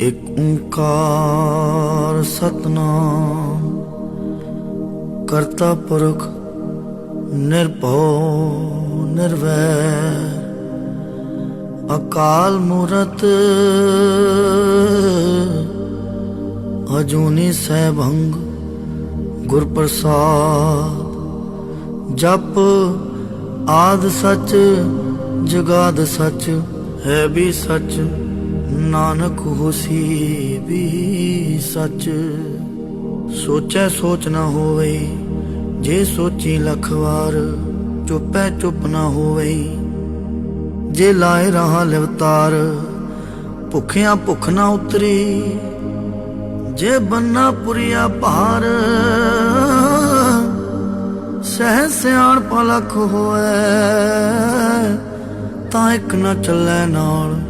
ਇਕ ਓੰਕਾਰ ਸਤਨਾਮ, ਕਰਤਾ ਪੁਰਖ ਨਿਰਭਉ, ਨਿਰਵੈਰ, ਅਕਾਲ ਮੂਰਤ ਅਜੂਨੀ ਸੈਭੰਗ ਗੁਰ ਪ੍ਰਸਾਦ ਜਪ ਆਦ ਸਚ, ਜਗਾਦ ਸਚ, ਹੈ ਵੀ ਸੱਚ। ਨਾਨਕ ਹੋਸੀ ਵੀ ਸੱਚ। ਸੋਚੈ ਸੋਚ ਨਾ ਹੋਵੇ, ਜੇ ਸੋਚੀ ਲੱਖ ਵਾਰ, ਚੁੱਪੈ ਚੁੱਪ ਨਾ ਹੋਵੇ। ਜੇ ਲਾਏ ਰਹਾ ਲਿਵਤਾਰ, ਭੁੱਖਿਆਂ ਭੁੱਖ ਨਾ ਉਤਰੀ। ਜੇ ਬੰਨਾ ਪੁਰੀਆ ਭਾਰ, ਸਹਿ ਸਿਆਣ ਪਲਖ ਹੋਏ ਤਾਂ ਇੱਕ ਨਾ ਚੱਲੇ ਨਾਲ।